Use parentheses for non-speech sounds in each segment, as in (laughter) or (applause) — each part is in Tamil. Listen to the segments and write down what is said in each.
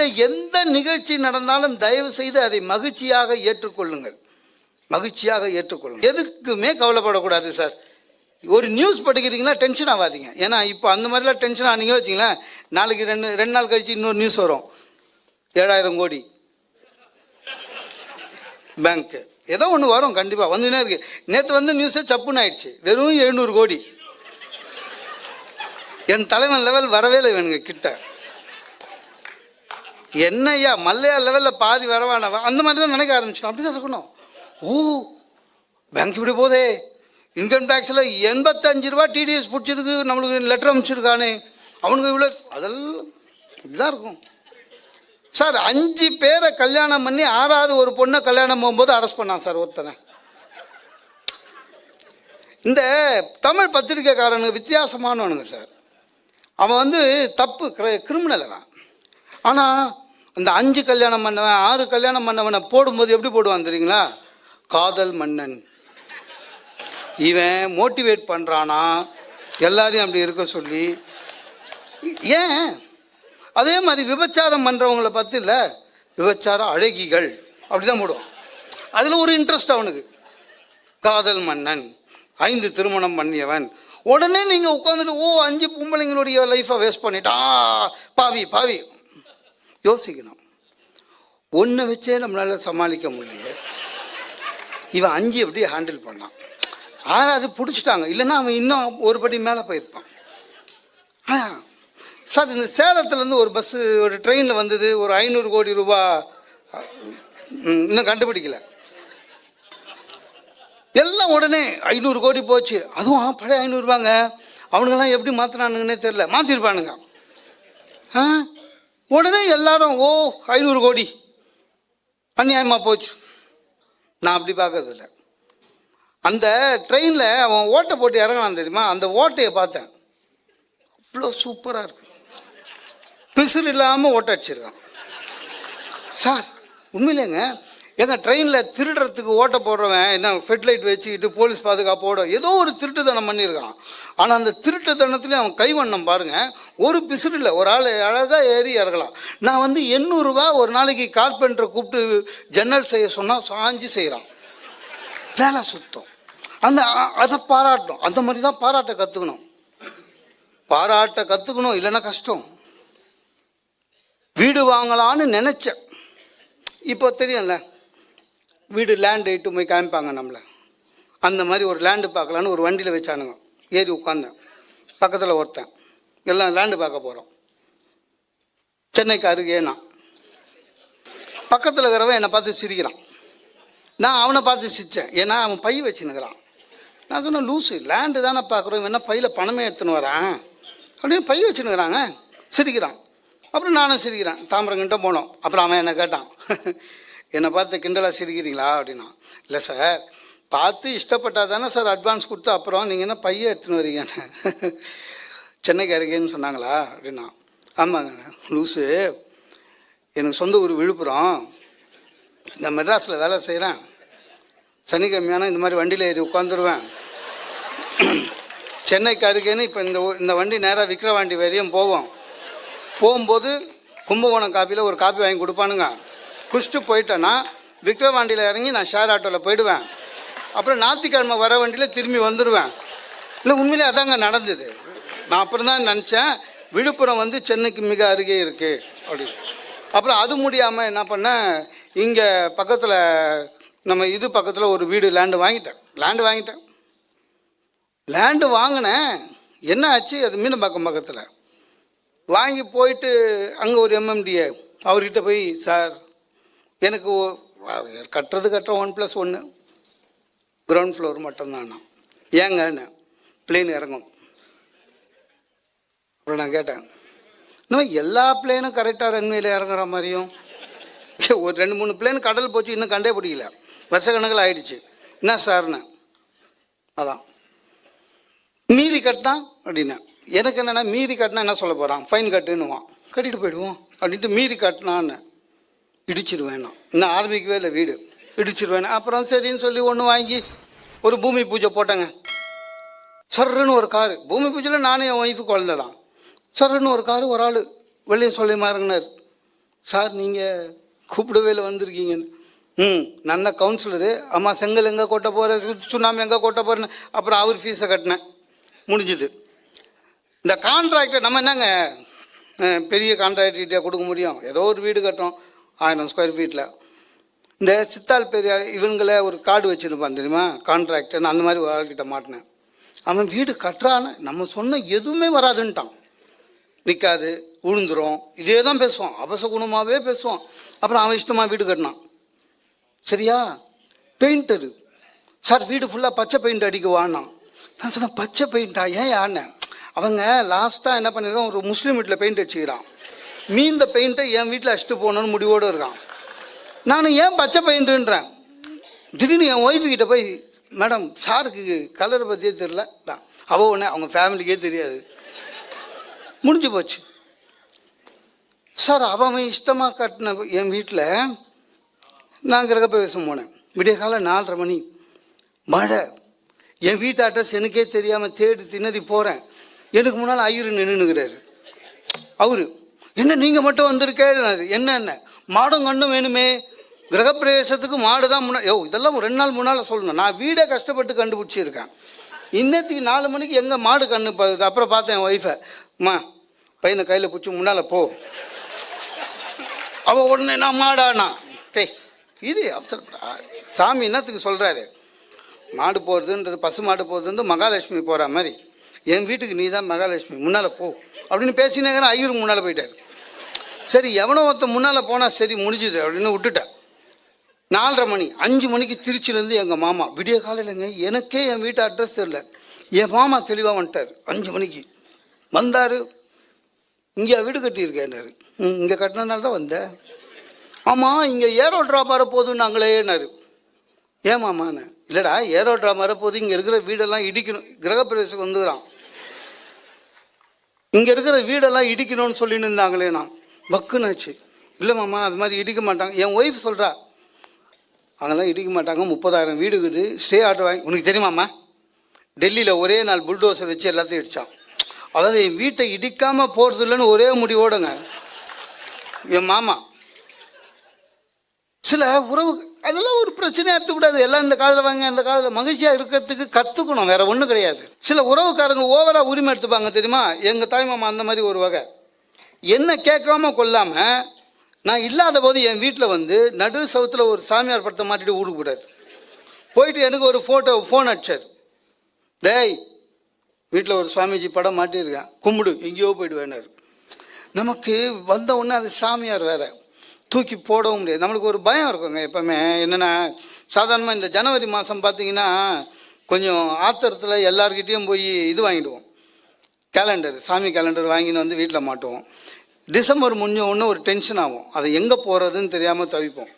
வாழ்க்கையில் எந்த நிகழ்ச்சி நடந்தாலும் தயவு செய்து அதை மகிழ்ச்சியாக ஏற்றுக்கொள்ளுங்கள். மகிழ்ச்சியாக ஏற்றுக்கொள்ளுங்கள். எதுக்குமே கவலைப்படக்கூடாது சார். ஒரு நியூஸ் படிக்கிறீங்கன்னா டென்ஷன் ஆகாதீங்க. ஏன்னா இப்போ அந்த மாதிரிலாம் டென்ஷன் ஆனீங்க வச்சிங்களேன் நாளைக்கு ரெண்டு ரெண்டு நாள் கழிச்சு இன்னொரு நியூஸ் வரும். ஏழாயிரம் கோடி. பேங்க்கு ஏதோ ஒன்று வரும் கண்டிப்பாக வந்துனே இருக்கு. நேற்று வந்து நியூஸே சப்புன்னு ஆயிடுச்சு. வெறும் எழுநூறு கோடி. என் தலைவன் லெவல் வரவே இல்லை வேணுங்க கிட்ட. என்னய்யா மல்லையா லெவலில் பாதி வரவானவா? அந்த மாதிரி தான் நினைக்க ஆரம்பிச்சிடும் அப்படி தான் இருக்கணும். ஓ பேங்க் இப்படி போதே. இன்கம் டேக்ஸில் எண்பத்தஞ்சு ரூபா டிடிஎஸ் பிடிச்சதுக்கு நம்மளுக்கு லெட்டர் அனுப்பிச்சிருக்கானே. அவனுக்கு இவ்வளோ அதெல்லாம் இப்படிதான் இருக்கும். சார் அஞ்சு பேரை கல்யாணம் பண்ணி ஆறாவது ஒரு பொண்ணை கல்யாணம் போகும்போது அரெஸ்ட் பண்ணான் சார் ஒருத்தனை. இந்த தமிழ் பத்திரிக்கைக்காரனுங்க வித்தியாசமானவனுங்க சார். அவன் வந்து தப்பு கிரிமினல் அவன். ஆனால் அந்த அஞ்சு கல்யாணம் பண்ணவன் ஆறு கல்யாணம் பண்ணவனை போடும்போது எப்படி போடுவான் தெரியுங்களா? காதல் மன்னன். இவன் மோட்டிவேட் பண்ணுறானா எல்லாரையும் அப்படி இருக்க சொல்லி. ஏன்? அதே மாதிரி விபச்சாரம் பண்ணுறவங்கள பற்றி இல்லை. விபச்சார அழகிகள். அப்படி தான் போடுவான். அதில் ஒரு இன்ட்ரெஸ்ட் அவனுக்கு. காதல் மன்னன். ஐந்து திருமணம் பண்ணியவன். உடனே நீங்கள் உட்காந்துட்டு ஓ அஞ்சு பொம்பளைங்களுடைய லைஃப்பை வேஸ்ட் பண்ணிட்டா. பாவி பாவி. யோசிக்கணும். ஒன்றை வச்சே நம்மளால் சமாளிக்க முடியல. இவன் அஞ்சு எப்படி ஹேண்டில் பண்ணான்? ஆறாவது பிடிச்சிட்டாங்க. இல்லைன்னா அவன் இன்னும் ஒரு படி மேலே போயிருப்பான். சார் இந்த சேலத்துலேருந்து ஒரு பஸ்ஸு ஒரு ட்ரெயினில் வந்தது ஒரு ஐநூறு கோடி ரூபா. இன்னும் கண்டுபிடிக்கல. எல்லாம் உடனே ஐநூறு கோடி போச்சு. அதுவும் பழைய ஐநூறுபாங்க அவனுங்கெல்லாம் எப்படி மாற்றினானுங்கன்னே தெரில மாற்றிருப்பானுங்க ஆ. உடனே எல்லாரும் ஓ ஐநூறு கோடி. அநியாயமாக போச்சு. நான் அப்படி பார்க்கறதில்ல அந்த ட்ரெயினில் அவன் ஓட்டை போட்டு இறங்கினான் தெரியுமா? அந்த ஓட்டையை பார்த்தேன். அவ்வளோ சூப்பராக இருக்கு. பிசுறு இல்லாமல் ஓட்ட அடிச்சிருக்கான். சார் உண்மையிலேங்க ஏன்னா ட்ரெயினில் திருடுறதுக்கு ஓட்ட போடுறவன் என்ன ஃபெட்லைட் வச்சுக்கிட்டு போலீஸ் பாதுகாப்போட ஏதோ ஒரு திருட்டுத்தனம் பண்ணியிருக்கான். ஆனால் அந்த திருட்டுத்தனத்துலேயும் அவன் கைவண்ணம் பாருங்க. ஒரு பிசுடு இல்லை ஒரு ஆள் அழகாக ஏறி இறங்கலாம். நான் வந்து எண்ணூறுரூவா ஒரு நாளைக்கு கார்பெண்டரை கூப்பிட்டு ஜன்னல் செய்ய சொன்னால் சாஞ்சி செய்கிறான் வேலை சுத்தம். அந்த அதை பாராட்டணும். அந்த மாதிரி தான் பாராட்ட கற்றுக்கணும் பாராட்ட கற்றுக்கணும் இல்லைன்னா கஷ்டம். வீடு வாங்கலான்னு நினச்சேன். இப்போ தெரியும்ல வீடு லேண்டு இட்டு போய் காமிப்பாங்க நம்மளை. அந்த மாதிரி ஒரு லேண்டு பார்க்கலான்னு ஒரு வண்டியில் வச்சானுங்க. ஏறி உட்காந்தேன் பக்கத்தில் ஒருத்தன். எல்லாம் லேண்டு பார்க்க போகிறோம் சென்னைக்கு அருகே நான். பக்கத்தில் இருக்கிறவன் என்னை பார்த்து சிரிக்கிறான். நான் அவனை பார்த்து சிரித்தேன் ஏன்னா அவன் பை வச்சுனுக்கிறான் நான் சொன்னேன் லூஸு லேண்டு தானே பார்க்குறோம். என்ன பையில் பணமே எடுத்துன்னு வரான்? அப்படின்னு பை வச்சுன்னுக்கிறாங்க. சிரிக்கிறான். அப்புறம் நானும் சிரிக்கிறேன். தாம்பரங்கிட்ட போனோம். அப்புறம் அவன் என்ன கேட்டான். என்னை பார்த்து கிண்டலாக சிரிக்கிறீங்களா அப்படின்னா இல்லை சார் பார்த்து இஷ்டப்பட்டால் தானே சார் அட்வான்ஸ் கொடுத்து அப்புறம் நீங்கள் என்ன பையன் எடுத்துன்னு வரீங்கன்னு சென்னைக்கு அருகேன்னு சொன்னாங்களா? அப்படின்னா ஆமாங்க லூஸு எனக்கு சொந்த ஊர் விழுப்புரம். இந்த மெட்ராஸில் வேலை செய்கிறேன் சனிக்கிழமையான இந்த மாதிரி வண்டியில் ஏறி உட்காந்துருவேன். சென்னைக்கு அருகேன்னு இப்போ இந்த இந்த வண்டி நேராக விக்கிரவாண்டி வரையும் போவோம். போகும்போது கும்பகோணம் காஃபியில் ஒரு காப்பி வாங்கி கொடுப்பானுங்க. குஷ்டு போயிட்டேன்னா விக்ரவாண்டியில் இறங்கி நான் ஷேர் ஆட்டோவில் போயிடுவேன். அப்புறம் ஞாயிற்றுக்கிழமை வர வண்டியில் திரும்பி வந்துடுவேன் இல்லை உண்மையிலே அதாங்க நடந்தது. நான் அப்புறம் தான் நினச்சேன் விழுப்புரம் வந்து சென்னைக்கு மிக அருகே இருக்குது அப்படின்னு. அப்புறம் அது முடியாமல் என்ன பண்ணேன் இங்கே பக்கத்தில் நம்ம இது பக்கத்தில் ஒரு வீடு லேண்டு வாங்கிட்டேன். லேண்டு வாங்கிட்டேன். லேண்டு வாங்கினேன். என்ன ஆச்சு? அது மீனம்பாக்கம் பக்கத்தில். வாங்கி போயிட்டு அங்கே ஒரு எம்எம்டிஏ அவர்கிட்ட போய் சார் எனக்கு கட்டுறது கட்டுற ஒன் ப்ளஸ் ஒன்று கிரவுண்ட் ஃப்ளோர் மட்டும்தாண்ணா. ஏங்கன்னு பிளேன் இறங்கும். அப்புறம் நான் கேட்டேன் இன்னும் எல்லா பிளேனும் கரெக்டாக ரன்வேல இறங்குற மாதிரியும்? (laughs) ஒரு ரெண்டு மூணு பிளேன் கடல் போச்சு இன்னும் கண்டே பிடிக்கல. வருஷக்கணக்கில் ஆயிடுச்சு. என்ன சார்னு அதான். மீறி கட்டினா? அப்படின்னா எனக்கு என்னென்னா மீறி கட்டினா என்ன சொல்ல போகிறான் ஃபைன் கட்டுன்னுவான். கட்டிட்டு போயிடுவோம். அப்படின்ட்டு மீறி கட்டினான்னு. இடிச்சிடுவேன் நான் இன்னும் ஆரம்பிக்கவே இல்லை வீடு. இடிச்சிடுவேன் அப்புறம் சரின்னு சொல்லி ஒன்று வாங்கி ஒரு பூமி பூஜை போட்டேங்க. சர்ருன்னு ஒரு காரு. பூமி பூஜையில் நானும் என் ஒய்ஃபு குழந்த தான் சர்ருன்னு ஒரு காரு ஒரு ஆள் வெளியே சொல்லி மாறுங்கினார் சார் நீங்கள் கூப்பிடவே இல்லை வந்திருக்கீங்கன்னு. ம் நல்ல கவுன்சிலரு அம்மா செங்கல் எங்கே கொட்ட போகிற சுண்ணாம்பு எங்கே கொட்ட போகிறேன்னு அப்புறம் அவர் ஃபீஸை கட்டினேன். முடிஞ்சுது. இந்த கான்ட்ராக்டர் நம்ம என்னங்க பெரிய கான்ட்ராக்டர்கிட்ட கொடுக்க முடியும்? ஏதோ ஒரு வீடு கட்டுறோம். ஆயிரம் ஸ்கொயர் ஃபீட்டில் இந்த சித்தால் பெரிய இவங்கள ஒரு கார்டு வச்சுருப்பான் தெரியுமா? கான்ட்ராக்டர்னு அந்த மாதிரி ஒரு ஆள்கிட்ட மாட்டினேன். அவன் வீடு கட்டுறான்னு நம்ம சொன்ன எதுவுமே வராதுன்ட்டான். நிற்காது உழுந்துரும். இதே தான் பேசுவான். அபசகுணமாகவே பேசுவான். அப்புறம் அவன் இஷ்டமாக வீடு கட்டினான். சரியா? பெயிண்டரு சார் வீடு ஃபுல்லாக பச்சை பெயிண்ட் அடிக்குவான்னா நான் சொன்னேன் பச்சை பெயிண்டா ஏன் யாருன்னு? அவங்க லாஸ்ட்டாக என்ன பண்ணியிருக்கான் ஒரு முஸ்லீம் வீட்டில் பெயிண்ட் அடிச்சுக்கிறான் மீந்த பெயிண்ட்டை என் வீட்டில் அடிச்சுட்டு போகணுன்னு முடிவோடு இருக்கான். நான் ஏன் பச்சை பெயிண்ட்டுன்றேன் திடீர்னு என் ஒய்ஃபு கிட்டே போய் மேடம் சாருக்கு கலரை பற்றியே தெரில நான் அவள் ஒன்று அவங்க ஃபேமிலிக்கே தெரியாது. முடிஞ்சு போச்சு. சார் அவன் இஷ்டமாக கட்டின என் வீட்டில் நான் கிரகப்பிரவேசம் போனேன். விடிய காலம் நாலரை மணி. மழை. என் வீட்டு அட்ரஸ் எனக்கே தெரியாமல் தேடி திணறி போகிறேன் எனக்கு முன்னால் ஐயர் நின்றுனுக்கிறாரு அவரு என்ன நீங்கள் மட்டும் வந்திருக்கே? என்ன என்ன? மாடும் கண்ணும் வேணுமே. கிரகப்பிரவேசத்துக்கு மாடு தான் முன்னா யோ இதெல்லாம் ஒரு ரெண்டு நாள் முன்னால் சொல்லணும். நான் வீடே கஷ்டப்பட்டு கண்டுபிடிச்சிருக்கேன். இன்னத்துக்கு நாலு மணிக்கு எங்கே மாடு கண்ணு ப- அப்புறம் பார்த்தேன் என் ஒய்ஃபை அம்மா பையனை கையில் பிடிச்சி முன்னால் போ. அவள் உடனே நான் மாடானா டேய் இது அவசரப்படா. சாமி என்னத்துக்கு சொல்கிறாரு மாடு போகிறதுன்றது பசு மாடு போகிறதுன்றது மகாலட்சுமி போகிற மாதிரி. என் வீட்டுக்கு நீ தான் மகாலட்சுமி. முன்னால் போ. அப்படின்னு பேசினேங்கிற ஐயருக்கு முன்னால் போயிட்டார். சரி எவனோ ஒருத்தன் முன்னால் போனால் சரி முடிஞ்சுது அப்படின்னு விட்டுட்டேன். நாலரை மணி அஞ்சு மணிக்கு திருச்சியிலேருந்து எங்கள் மாமா விடிய காலையிலங்க எனக்கே என் வீட்டு அட்ரஸ் தெரில என் மாமா தெளிவாக வந்துட்டார் அஞ்சு மணிக்கு. வந்தார் இங்கே வீடு கட்டியிருக்கேன்னாரு. ம் இங்கே கட்டினதுனால தான் வந்தேன். ஆமாம் இங்கே ஏரோ ட்ராப் வரப்போகுதுன்னாங்களேன்னாரு ஏன் மாமான்னு இல்லைடா ஏரோ ட்ராப் வரப்போகுது இங்கே இருக்கிற வீடெல்லாம் இடிக்கணும் கிரகப்பிரவேசம் வந்துக்கிறான். இங்கே இருக்கிற வீடெல்லாம் இடிக்கணும்னு சொல்லின்னு இருந்தாங்களே நான். பக்குனாச்சு இல்லை மாமா அது மாதிரி இடிக்க மாட்டாங்க. என் ஒய்ஃப் சொல்கிறா அங்கெல்லாம் இடிக்க மாட்டாங்க. முப்பதாயிரம் வீடு இருக்குது. ஸ்டே ஆர்டர் வாங்கி உனக்கு தெரியுமாம்மா டெல்லியில் ஒரே நாள் புல்டோசர் வச்சு எல்லாத்தையும் இடித்தான் அதாவது என் வீட்டை இடிக்காமல் போகிறது இல்லைன்னு ஒரே முடிவோடுங்க. என் மாமா சில உறவு அதெல்லாம் ஒரு பிரச்சனையாக எடுத்துக்கூடாது. எல்லாம் இந்த காதில் வாங்க இந்த காதில் மகிழ்ச்சியாக இருக்கிறதுக்கு கற்றுக்கணும் வேறு ஒன்றும் கிடையாது. சில உறவுக்காரங்க ஓவராக உரிமை எடுத்துப்பாங்க தெரியுமா? எங்கள் தாய் மாமா அந்த மாதிரி ஒரு வகை. என்ன கேட்காம கொல்லாமல் நான் இல்லாத போது என் வீட்டில் வந்து நடு சவுத்தில் ஒரு சாமியார் படத்தை மாட்டிட்டு ஊருக்கு போயிட்டு எனக்கு ஒரு ஃபோட்டோ ஃபோன் அடிச்சார். டேய் வீட்டில் ஒரு சுவாமிஜி படம் மாட்டியிருக்கேன். கும்பிடு எங்கேயோ போயிடுவேனாரு நமக்கு வந்த உடனே அது சாமியார் வேறு. தூக்கி போடவும் முடியாது. நம்மளுக்கு ஒரு பயம் இருக்குங்க எப்போவுமே. என்னென்னா சாதாரணமாக இந்த ஜனவரி மாதம் பார்த்தீங்கன்னா கொஞ்சம் ஆத்திரத்தில் எல்லார்கிட்டேயும் போய் இது வாங்கிடுவோம். கேலண்டர் சாமி கேலண்டர் வாங்கின்னு வந்து வீட்டில் மாட்டுவோம். டிசம்பர் முடிஞ்ச ஒன்று ஒரு டென்ஷன் ஆகும். அதை எங்கே போகிறதுன்னு தெரியாமல் தவிப்போம்.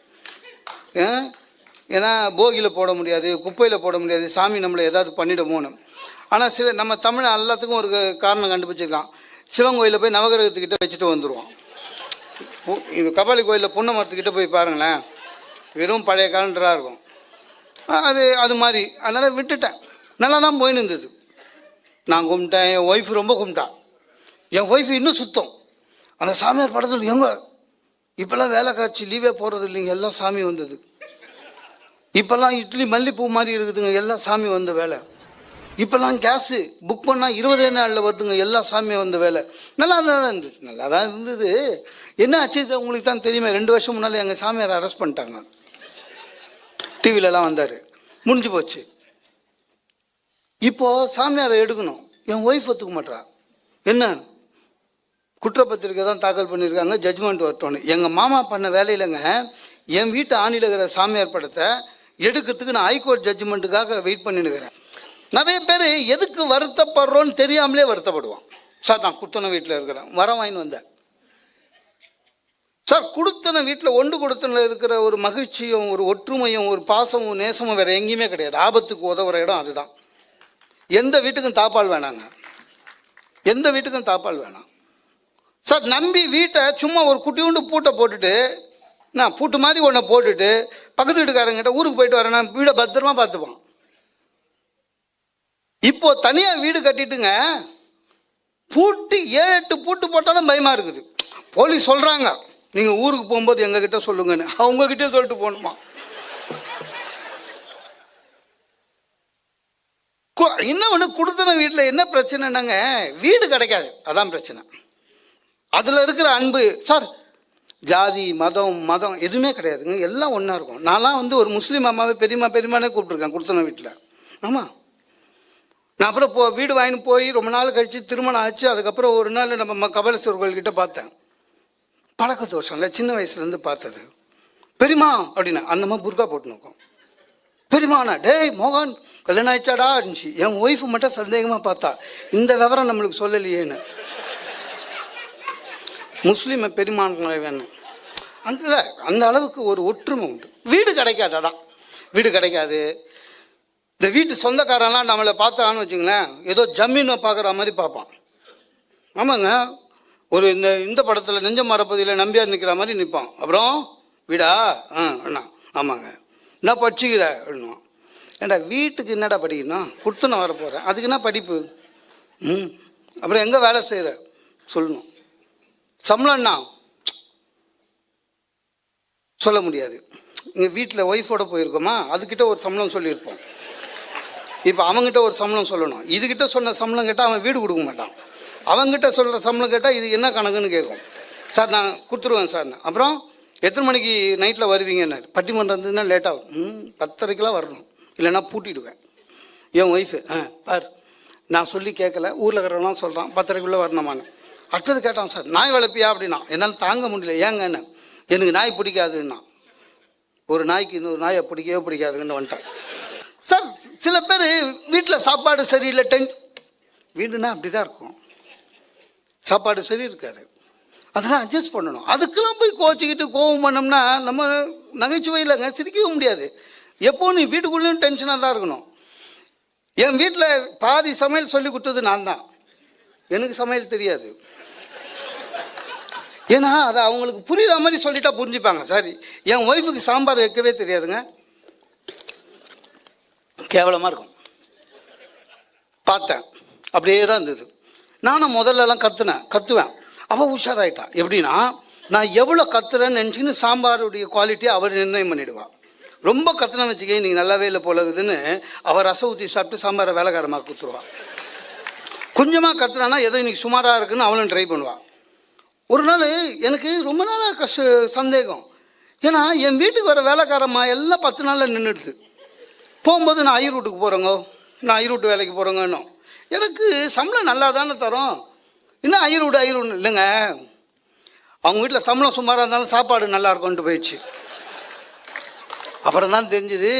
ஏன்னா போகியில் போட முடியாது குப்பையில் போட முடியாது சாமி நம்மளை ஏதாவது பண்ணிடுமோன்னு. ஆனால் சில நம்ம தமிழ் எல்லாத்துக்கும் ஒரு காரணம் கண்டுபிடிச்சிருக்கான். சிவன் கோயிலில் போய் நவகிரகத்துக்கிட்ட வச்சுட்டு வந்துடுவோம் இது கபாலி கோயிலில் புன்ன மரத்துக்கிட்ட போய் பாருங்களேன். வெறும் பழைய கேலண்டராக இருக்கும். அது அது மாதிரி. அதனால் விட்டுட்டேன். நல்லா தான் போயின்னு இருந்தது. நான் கும்பிட்டேன். என் ஒய்ஃப் ரொம்ப கும்பிட்டான் என் ஒய்ஃப் இன்னும் சுத்தம். அந்த சாமியார் படத்தில் எங்க? இப்போல்லாம் வேலை காய்ச்சி லீவே போடுறது இல்லைங்க. எல்லாம் சாமி வந்தது. இப்போல்லாம் இட்லி மல்லிப்பூ மாதிரி இருக்குதுங்க. எல்லாம் சாமி வந்த வேலை. இப்போல்லாம் கேஸு புக் பண்ணால் இருபதே நாளில் வருதுங்க எல்லா சாமியும் வந்த வேலை. நல்லா தான் இருந்துச்சு நல்லா தான் இருந்தது. என்ன ஆச்சு உங்களுக்கு தான் தெரியுமே ரெண்டு வருஷம் முன்னால் எங்கள் சாமியார் அரெஸ்ட் பண்ணிட்டாங்க. டிவிலலாம் வந்தார். முடிஞ்சு போச்சு. இப்போது சாமியாரை எடுக்கணும். என் ஒய்ஃப் ஒத்துக்க மாட்றா. என்ன? குற்றப்பத்திரிக்கை தான் தாக்கல் பண்ணியிருக்காங்க ஜட்ஜ்மெண்ட் வரட்டோன்னு எங்கள் மாமா பண்ண வேலையிலங்க என் வீட்டு ஆணியில் இருக்கிற சாமியார் படத்தை எடுக்கிறதுக்கு நான் ஹைகோர்ட் ஜட்ஜ்மெண்ட்டுக்காக வெயிட் பண்ணினுக்கிறேன் நிறைய பேர் எதுக்கு வருத்தப்படுறோன்னு தெரியாமலே வருத்தப்படுவான் சார் நான் குத்தனை வீட்டில் இருக்கிறேன். வரம் வாங்கின்னு வந்தேன். சார் குடுத்தன வீட்டில் ஒன்று கொடுத்தன இருக்கிற ஒரு மகிழ்ச்சியும் ஒரு ஒற்றுமையும் ஒரு பாசமும் நேசமும் வேறு எங்கேயுமே கிடையாது. ஆபத்துக்கு உதவுற இடம் அதுதான். எந்த வீட்டுக்கும் தாப்பால் வேணாங்க. எந்த வீட்டுக்கும் தாப்பால் வேணாம். சார் நம்பி வீட்டை சும்மா ஒரு குட்டியுண்டு பூட்டை போட்டுட்டு நான் பூட்டு மாதிரி ஒன்றை போட்டுட்டு பக்கத்து வீட்டுக்காரங்கிட்ட ஊருக்கு போயிட்டு வரேன் நான் வீடை பத்திரமா பார்த்துப்பான். இப்போ தனியாக வீடு கட்டிட்டுங்க பூட்டு ஏழு எட்டு பூட்டு போட்டாலும் பயமாக இருக்குது. போலீஸ் சொல்கிறாங்க நீங்கள் ஊருக்கு போகும்போது எங்ககிட்ட சொல்லுங்கன்னு. அவங்ககிட்டே சொல்லிட்டு போகணுமா? கு- இன்னும் ஒன்று கொடுத்தன வீட்டில் என்ன பிரச்சனைனாங்க? வீடு கிடைக்காது. அதான் பிரச்சனை. அதில் இருக்கிற அன்பு சார் ஜாதி மதம் மதம் எதுவுமே கிடையாதுங்க. எல்லாம் ஒன்றா இருக்கும். நான்லாம் வந்து ஒரு முஸ்லீம் அம்மாவை பெரியம்மா பெரியம்மானே கூப்பிட்ருக்கேன் கொடுத்தன வீட்டில். ஆமாம் நான் அப்புறம் போ வீடு வாங்கின்னு போய் ரொம்ப நாள் கழித்து திருமணம் ஆச்சு. அதுக்கப்புறம் ஒரு நாள் நம்ம ம- கபாலீஸ்வரர் கோயில்கிட்ட பார்த்தேன். பழக்க தோஷம் இல்லை சின்ன வயசுலேருந்து பார்த்தது. பெரியம்மா அப்படின்னா. அந்த மாதிரி புர்கா போட்டு நோக்கும். பெரியமாண்ணா டேய் மோகன் கல்யாணம் ஆயிடுச்சாடா இருந்துச்சு என் ஒய்ஃபு மட்டும் சந்தேகமாக பார்த்தா. இந்த விவரம் நம்மளுக்கு சொல்லலையேன்னு. முஸ்லீமை பெருமான வேணும். அந்த அந்த அளவுக்கு ஒரு ஒற்றுமை உண்டு. வீடு கிடைக்காது அதான். வீடு கிடைக்காது. இந்த வீட்டு சொந்தக்காரன்லாம் நம்மளை பார்த்தான்னு வச்சுங்களேன் ஏதோ ஜமீனை பார்க்குற மாதிரி பார்ப்பான். ஆமாங்க ஒரு இந்த இந்த படத்தில் நெஞ்ச மரப்பதியில் நம்பியார் நிற்கிற மாதிரி நிற்பான். அப்புறம் வீடா? ஆ அண்ணா ஆமாங்க. என்ன படிச்சுக்கிற? அப்படின்னுவான். ஏண்டா வீட்டுக்கு என்னடா படிக்கணும்? கொடுத்து நான் வரப்போகிறேன் அதுக்கு என்ன படிப்பு? ம் அப்புறம் எங்கே வேலை செய்கிற சொல்லணும். சம்பளம்னா சொல்ல முடியாது. இங்கே வீட்டில் ஒய்ஃபோட போயிருக்கோமா? அதுக்கிட்ட ஒரு சம்பளம் சொல்லியிருப்போம். இப்போ அவங்ககிட்ட ஒரு சம்பளம் சொல்லணும். இதுகிட்ட சொன்ன சம்பளம் கேட்டால் அவன் வீடு கொடுக்க மாட்டான். அவங்ககிட்ட சொல்கிற சம்பளம் கேட்டால் இது என்ன கணக்குன்னு கேட்கும். சார் நான் கொடுத்துருவேன் சார். அப்புறம் எத்தனை மணிக்கு நைட்டில் வருவீங்கன்னு பட்டிமன்றம் இருந்ததுன்னா லேட்டாகும் ம் பத்தரைக்கெலாம் வரணும். இல்லைன்னா பூட்டிடுவேன். என் ஒய்ஃபு ஆ பார். நான் சொல்லி கேட்கல. ஊரில் இருக்கிறவங்களாம் சொல்கிறான் பத்தரைக்குள்ளே வரணுமான்னு. அடுத்தது கேட்டான் சார் நாய் வளர்ப்பியா? அப்படின்னா என்னால் தாங்க முடியல. ஏங்கன்னு எனக்கு நாய் பிடிக்காதுன்னா. ஒரு நாய்க்கு இன்னொரு நாயை பிடிக்கவே பிடிக்காதுன்னு வந்துட்டான். சார் சில பேர் வீட்டில் சாப்பாடு சரியில்லை டென் வீடுனா அப்படி தான் இருக்கும். சாப்பாடு சரி இருக்காது. அதெல்லாம் அட்ஜஸ்ட் பண்ணணும். அதுக்கெல்லாம் போய் கோச்சிக்கிட்டு கோவம் பண்ணோம்னா நம்ம நகைச்சுவை இல்லைங்க சிரிக்கவே முடியாது. எப்போ நீ வீட்டுக்குள்ளேயும் டென்ஷனாக தான் இருக்கணும். என் வீட்டில் பாதி சமையல் சொல்லி கொடுத்தது நான் தான். எனக்கு சமையல் தெரியாது. ஏன்னா அது அவங்களுக்கு புரியுற மாதிரி சொல்லிட்டா புரிஞ்சுப்பாங்க. சரி என் ஒய்ஃபுக்கு சாம்பார் வைக்கவே தெரியாதுங்க. கேவலமாக இருக்கும். பார்த்தேன். அப்படியே தான் இருந்தது. நானும் முதல்லலாம் கத்துனேன். கத்துவேன். அவள் உஷாராயிட்டான் எப்படின்னா நான் எவ்வளோ கத்துறேன்னு நினச்சின்னு சாம்பாருடைய குவாலிட்டியை அவர் நிர்ணயம் பண்ணிவிடுவான் ரொம்ப கத்துன வச்சுக்க நீங்கள் நல்லாவே இல்லை போலகுதுன்னு அவர் ரசம் ஊற்றி சாப்பிட்டு சாம்பாரை வேலைக்காரமாக கொடுத்துருவாள் கொஞ்சமாக கத்துனானா ஏதோ இன்றைக்கி சுமாராக இருக்குன்னு அவளும் ட்ரை பண்ணுவாள் ஒரு நாள் எனக்கு ரொம்ப நாளாக கஷ்ட சந்தேகம். ஏன்னா என் வீட்டுக்கு வர வேலைக்காரம்மா எல்லாம் பத்து நாளில் நின்றுடுது போகும்போது நான் ஐரூட்டுக்கு போகிறேங்கோ நான் ஐரூட்டு வேலைக்கு போகிறேங்கன்னு எனக்கு சம்பளம் நல்லா தானே தரோம். இன்னும் ஐரூடு ஐரூடு இல்லைங்க. அவங்க வீட்டில் சம்பளம் சுமாராக இருந்தாலும் சாப்பாடு நல்லா இருக்கும்ட்டு போயிடுச்சு. அப்புறம் தான் தெரிஞ்சுது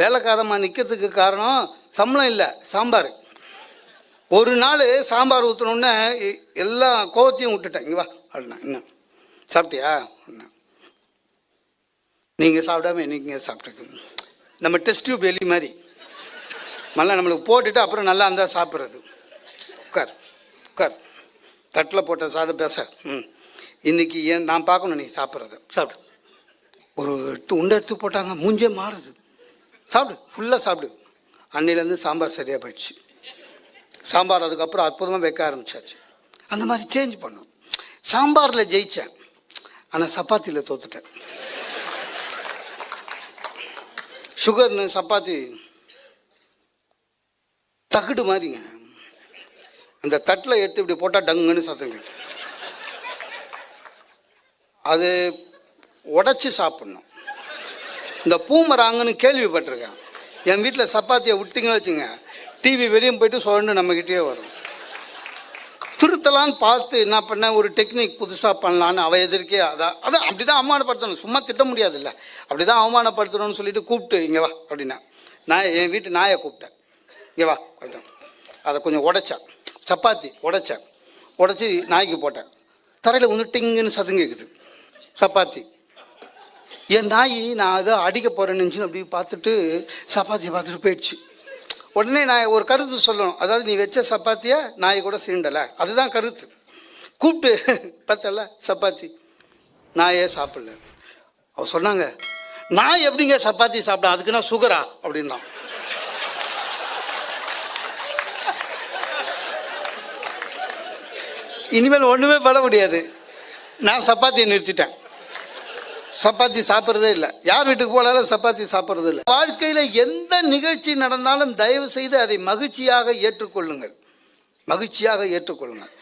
வேலைக்காரமாக நிற்கிறதுக்கு காரணம் சம்பளம் இல்லை சாம்பார். ஒரு நாள் சாம்பார் ஊற்றினோடனே எல்லா கோவத்தையும் விட்டுட்டேன். இங்கே வா அப்படின்னா என்ன சாப்பிட்டியா? அப்படின்னா நீங்கள் சாப்பிடாம நீங்கள் சாப்பிட்ருக்கீங்க நம்ம டெஸ்ட் டியூப் எலி மாதிரி. நல்லா நம்மளுக்கு போட்டுட்டு அப்புறம் நல்லா இருந்தால் சாப்பிட்றது. உட்கார் உட்கார். தட்டில் போட்ட சாதம் பேச. ம். இன்னைக்கு ஏன் நான் பார்க்கணும் நீ சாப்பிட்றத. சாப்பிடு. ஒரு எடுத்து உண்டை எடுத்து போட்டாங்க மூஞ்சே மாறுது. சாப்பிடு ஃபுல்லாக சாப்பிடு. அன்னையிலேருந்து சாம்பார் சரியாக போயிடுச்சு. சாம்பார் அதுக்கப்புறம் அற்புதமாக வைக்க ஆரம்பிச்சாச்சு. அந்த மாதிரி சேஞ்ச் பண்ணோம். சாம்பாரில் ஜெயித்தேன் ஆனால் சப்பாத்தியில் தோத்துட்டேன். சுகர்னு சப்பாத்தி தகுடு மாதிரிங்க. அந்த தட்டில் எடுத்து இப்படி போட்டால் டங்குன்னு சத்தம் அது உடச்சி சாப்பிட்ணும். இந்த பூமராங்கன்னு கேள்விப்பட்டிருக்கேன். என் வீட்டில் சப்பாத்தியை விட்டிங்க வச்சுங்க டிவி வெளியே போயிட்டு சொல்லணும் நம்மக்கிட்டே வரும். திருத்தலான்னு பார்த்து என்ன பண்ண ஒரு டெக்னிக் புதுசாக பண்ணலான்னு அவள் எதிர்க்கே அதான் அதான் அப்படி தான் அவமானப்படுத்தணும். சும்மா திட்ட முடியாதுல்ல. அப்படி தான் அவமானப்படுத்தணும்னு சொல்லிட்டு கூப்பிட்டு இங்கே வா அப்படின்னா. நான் என் வீட்டு நாயை கூப்பிட்டேன். இங்கே வா கொஞ்சம். அதை கொஞ்சம் உடைச்சேன் சப்பாத்தி உடைச்சேன் உடச்சி நாய்க்கு போட்டேன். தரையில் வந்து டிங்குன்னு சதுங்க இருக்குது சப்பாத்தி. என் நாய் நான் அதை அடிக்க போகிறேன்னு அப்படி பார்த்துட்டு சப்பாத்தியை பார்த்துட்டு போயிடுச்சு. உடனே நான் ஒரு கருத்து சொல்லணும். அதாவது நீ வச்ச சப்பாத்தியை நாய் கூட சீண்டலை. அதுதான் கருத்து. கூப்பிட்டு (laughs) பார்த்தல சப்பாத்தி. நாயே சாப்பிடல. அவர் சொன்னாங்க நான் எப்படிங்க சப்பாத்தி சாப்பிட அதுக்கு நான் சுகரா? அப்படின்னா. இனிமேல் ஒன்றுமே பண்ண முடியாது. நான் சப்பாத்தியை நிறுத்திட்டேன். சப்பாத்தி சாப்பிட்றதே இல்லை. யார் வீட்டுக்கு போனாலும் சப்பாத்தி சாப்பிட்றது இல்லை வாழ்க்கையில் எந்த நிகழ்ச்சி நடந்தாலும் தயவு செய்து அதை மகிழ்ச்சியாக ஏற்றுக்கொள்ளுங்கள். மகிழ்ச்சியாக ஏற்றுக்கொள்ளுங்கள்.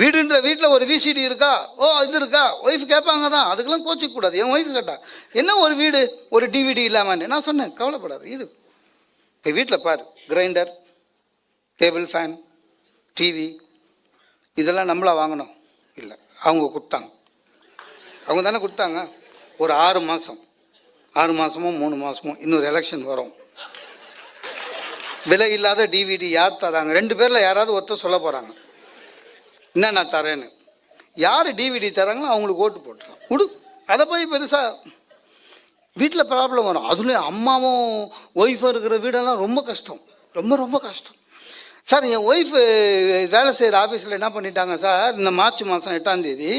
வீடுன்ற வீட்டில் ஒரு விசிடி இருக்கா? ஓ இது இருக்கா? ஒய்ஃப் கேட்பாங்க தான். அதுக்கெல்லாம் கோச்சிக்க கூடாது என் ஒய்ஃப் கேட்டா என்ன ஒரு வீடு? ஒரு டிவிடி இல்லாமல் நான் சொன்னேன் கவலைப்படாது இது இப்போ வீட்டில் பார் கிரைண்டர் டேபிள் ஃபேன் டிவி இதெல்லாம் நம்மளா வாங்கணும். இல்லை அவங்க கொடுத்தாங்க. அவங்க தானே கொடுத்தாங்க. ஒரு ஆறு மாதம் ஆறு மாதமோ மூணு மாதமோ இன்னொரு எலெக்ஷன் வரும். விலை இல்லாத டிவிடி யார் தராங்க? ரெண்டு பேரில் யாராவது ஒருத்தர் சொல்ல போகிறாங்க என்ன நான் தரேன்னு. யார் டிவிடி தராங்களோ அவங்களுக்கு ஓட்டு போட்டுருவோம் கொடு அதை போய் பெருசாக வீட்டில் ப்ராப்ளம் வரும். அதுலேயும் அம்மாவும் ஒய்ஃபும் இருக்கிற வீடெல்லாம் ரொம்ப கஷ்டம். ரொம்ப ரொம்ப கஷ்டம். சார் என் ஒய்ஃபு வேலை செய்கிற ஆஃபீஸில் என்ன பண்ணிட்டாங்க சார்? இந்த மார்ச் மாதம் எட்டாம் தேதி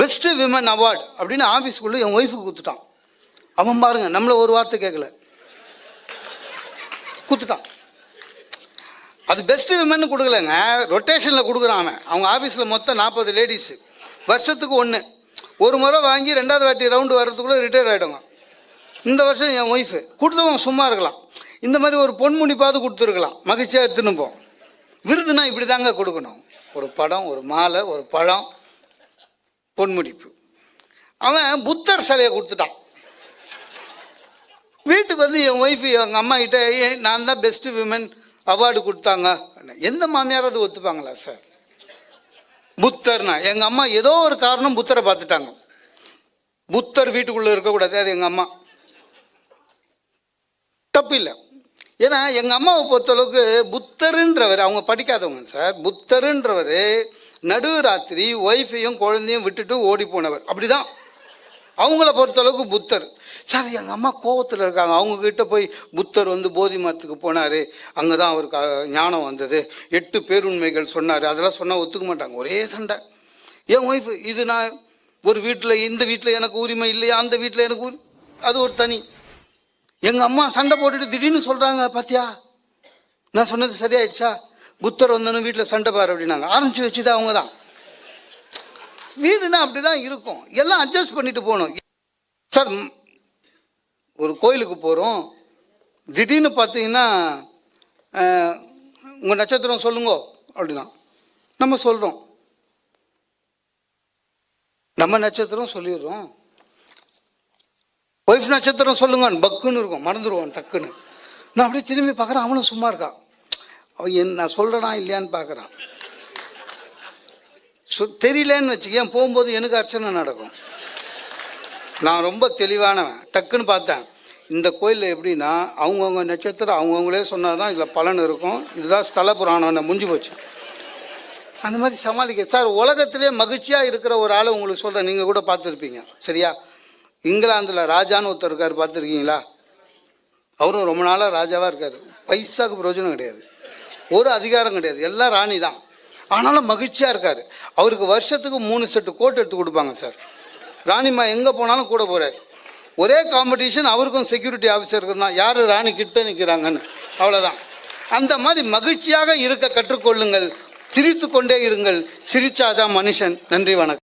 பெஸ்ட்டு விமன் அவார்டு அப்படின்னு ஆஃபீஸ்க்குள்ளே என் ஒய்ஃபுக்கு கொடுத்துட்டான். அவன் பாருங்க நம்மளை ஒரு வார்த்தை கேட்கல கொடுத்துட்டான். அது பெஸ்ட்டு விமன் கொடுக்கலங்க. ரொட்டேஷனில் கொடுக்குறான் அவன். அவங்க ஆஃபீஸில் மொத்தம் நாற்பது லேடிஸு வருஷத்துக்கு ஒன்று ஒரு முறை வாங்கி ரெண்டாவது வாட்டி ரவுண்டு வர்றதுக்குள்ளே ரிட்டையர் ஆகிடுங்க இந்த வருஷம் என் ஒய்ஃபு கொடுத்தவன் சும்மா இருக்கலாம். இந்த மாதிரி ஒரு பொன்முனிப்பாவது கொடுத்துருக்கலாம். மகிழ்ச்சியாக எடுத்துன்னு போம் விருதுனா இப்படி தாங்க கொடுக்கணும். ஒரு படம் ஒரு மாலை ஒரு பழம் பொன்முடிப்பு. அவன் புத்தர் சிலையை கொடுத்துட்டான். வீட்டுக்கு வந்து என் ஒய்ஃப் எங்கள் அம்மா கிட்ட நான் தான் பெஸ்ட்டு விமன் அவார்டு கொடுத்தாங்க. எந்த மாமியாராவது ஒத்துப்பாங்களா சார் புத்தர்னா எங்கள் அம்மா ஏதோ ஒரு காரணம் புத்தரை பார்த்துட்டாங்க. புத்தர் வீட்டுக்குள்ளே இருக்கக்கூடாது அது எங்கள் அம்மா. தப்பு இல்லை ஏன்னா எங்கள் அம்மாவை பொறுத்தளவுக்கு புத்தருன்றவர் அவங்க படிக்காதவங்க சார் புத்தருன்றவர் நடுவு ராத்திரி ஒய்ஃபையும் குழந்தையும் விட்டுட்டு ஓடி போனவர். அப்படிதான். அவங்கள பொறுத்தளவுக்கு புத்தர். சார் எங்கள் அம்மா கோவத்தில் இருக்காங்க. அவங்கக்கிட்ட போய் புத்தர் வந்து போதி மரத்துக்கு போனார். அங்கே தான் அவருக்கு ஞானம் வந்தது. எட்டு பேருண்மைகள் சொன்னார். அதெல்லாம் சொன்னால் ஒத்துக்க மாட்டாங்க. ஒரே சண்டை. என் ஒய்ஃபு இது நான் ஒரு வீட்டில் இந்த வீட்டில் எனக்கு உரிமை இல்லையா? அந்த வீட்டில் எனக்கு உரி அது ஒரு தனி. எங்கள் அம்மா சண்டை போட்டுட்டு திடீர்னு சொல்கிறாங்க பாத்தியா? நான் சொன்னது சரியாயிடுச்சா? புத்தர் வந்தனும் வீட்டில் சண்டை பாரு அப்படின்னாங்க. ஆரம்பிச்சு வச்சுது அவங்க தான் வீடுனா அப்படி தான் இருக்கும். எல்லாம் அட்ஜஸ்ட் பண்ணிட்டு போகணும். சார் ஒரு கோயிலுக்கு போகிறோம் திடீர்னு பார்த்தீங்கன்னா உங்கள் நட்சத்திரம் சொல்லுங்கோ அப்படின்னா. நம்ம சொல்கிறோம் நம்ம நட்சத்திரம் சொல்லிடுறோம். ஒய்ஃப் நட்சத்திரம் சொல்லுங்கன்னு பக்குன்னு இருக்கும். மறந்துடுவான் டக்குன்னு. நான் அப்படியே திரும்பி பார்க்குறேன் அவனும் சும்மா இருக்கான் அவன் என் நான் சொல்கிறேனா இல்லையான்னு பார்க்குறான். சொ தெரியலன்னு வச்சுக்கேன் போகும்போது எனக்கு அர்ச்சனை நடக்கும். நான் ரொம்ப தெளிவானவன். டக்குன்னு பார்த்தேன். இந்த கோயிலில் எப்படின்னா அவங்கவுங்க நட்சத்திரம் அவங்கவுங்களே சொன்னால் தான் இதில் பலன் இருக்கும். இதுதான் ஸ்தல புராணம் முடிஞ்சு போச்சு. அந்த மாதிரி சமாளிக்க சார் உலகத்திலே மகிழ்ச்சியாக இருக்கிற ஒரு ஆளை உங்களுக்கு சொல்கிறேன் நீங்கள் கூட பார்த்துருப்பீங்க. சரியா? இங்கிலாந்தில் ராஜான்னு ஒருத்தர் இருக்கார் பார்த்துருக்கீங்களா? அவரும் ரொம்ப நாளாக ராஜாவாக இருக்கார். பைசாவுக்கு பிரயோஜனம் கிடையாது. ஒரு அதிகாரம் கிடையாது. எல்லாம் ராணி தான். ஆனாலும் மகிழ்ச்சியாக இருக்கார். அவருக்கு வருஷத்துக்கு மூணு செட்டு கோட் எடுத்து கொடுப்பாங்க சார் ராணிம்மா எங்கே போனாலும் கூட போகிறார் ஒரே காம்படிஷன் அவருக்கும் செக்யூரிட்டி ஆஃபீஸருக்கும் தான். யார் ராணி கிட்ட நிற்கிறாங்கன்னு அவ்வளோதான் அந்த மாதிரி மகிழ்ச்சியாக இருக்க கற்றுக்கொள்ளுங்கள். சிரித்து கொண்டே இருங்கள். சிரிச்சாதான் மனுஷன். நன்றி வணக்கம்.